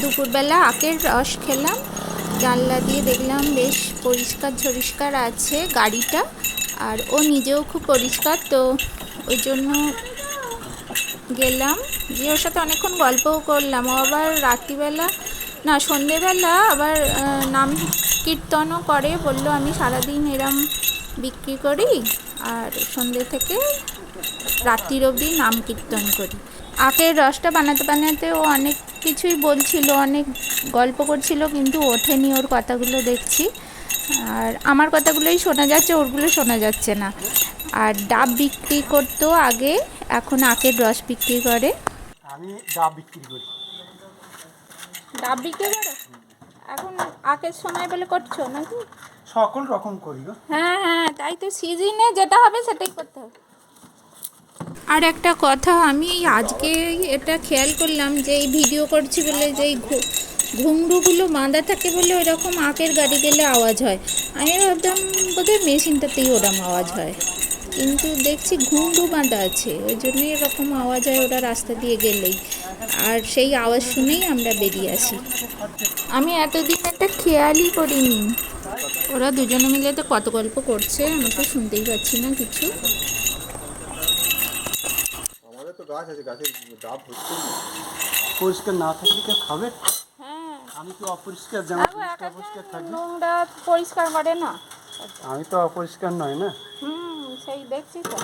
দুপুরবেলা আখের রস খেলাম, জানলা দিয়ে দেখলাম বেশ পরিষ্কার ঝরিষ্কার আছে গাড়িটা, আর ও নিজেও খুব পরিষ্কার, তো ওই জন্য গেলাম। গিয়ে ওর সাথে অনেকক্ষণ গল্পও করলাম। ও আবার রাত্রিবেলা, না, সন্ধেবেলা আবার নাম কীর্তনও করে, বলল আমি সারাদিন এরম বিক্রি করি, আর সন্ধে থেকে রাত্রির অবধি নাম কীর্তন করি। আখের রসটা বানাতে বানাতে ও অনেক কিছুই বলছিল অনেক গল্প করছিল কিন্তু ওঠেনি ওর কথাগুলো দেখছি। আর আমার কথাগুলোই শোনা যাচ্ছে ওরগুলো শোনা যাচ্ছে না। আর ডাব বিক্রি করতো আগে এখন আখের রস বিক্রি করে। আমি ডাব বিক্রি করি। ডাব বিক্রি করো? এখন আখের সময় বলে করছ নাকি? সকল রকম করি হ্যাঁ হ্যাঁ তাই তো সিজনে যেটা হবে সেটাই করতে হবে। আর একটা কথা, আমি আজকে এটা খেয়াল করলাম যে এই ভিডিও করছি বলে যে এই ঘুংরুগুলো বাঁধা থাকে বলে ওইরকম আখের গাড়ি গেলে আওয়াজ হয়। আমি ভাবতাম বোধহয় মেশিনটাতেই ওরম আওয়াজ হয়। কিন্তু দেখছি ঘুংরু বাঁধা আছে, ওই জন্যই এরকম আওয়াজ হয় ওরা রাস্তা দিয়ে গেলেই। আর সেই আওয়াজ শুনেই আমরা বেরিয়ে আসি। আমি এতদিন একটা খেয়ালই করিনি। ওরা দুজনে মিলে তো কত গল্প করছে, আমি তো শুনতেই পাচ্ছি না কিছু। তো গাছ আছে গাছের ডাব হচ্ছে। পরিষ্কার না থাকলে কেউ খাবে? হ্যাঁ। আমি তো অপরিষ্কার যেমন পরিষ্কার পরিষ্কার থাকবে নোংরা পরিষ্কার করে না। আমি তো অপরিষ্কার নয় না? হুম সেই দেখছি তো।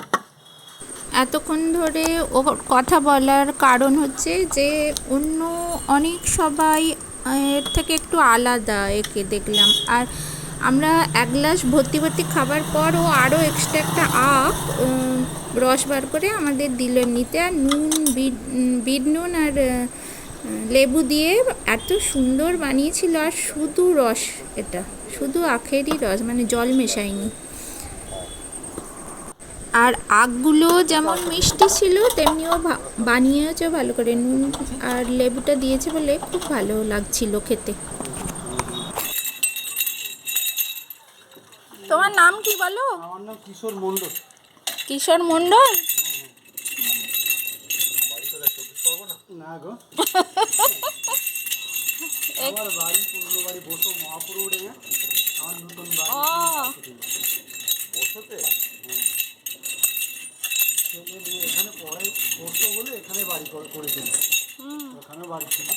এতক্ষণ ধরে ও কথা বলার কারণ হচ্ছে যে অন্য অনেক সবাই এর থেকে একটু আলাদা একে দেখলাম। আর আমরা এক গ্লাস ভর্তি ভর্তি খাবার পর ও আরও এক্সট্রা একটা আখ রস বার করে আমাদের দিল নিতে আর নুন বিট নুন আর লেবু দিয়ে এত সুন্দর বানিয়েছিল। আর শুধু রস এটা শুধু আখেরই রস মানে জল মেশায়নি। আর আখগুলো যেমন মিষ্টি ছিল তেমনিও বানিয়েছে ভালো করে। নুন আর লেবুটা দিয়েছে বলে খুব ভালো লাগছিল খেতে। তোমার নাম কি বলো? আমার নাম কিশোর মণ্ডল। কিশোর মণ্ডল? এখানে পড়াই বসতো বলে এখানে বাড়ি করে- করেছিল। ওখানে বাড়ি ছিল।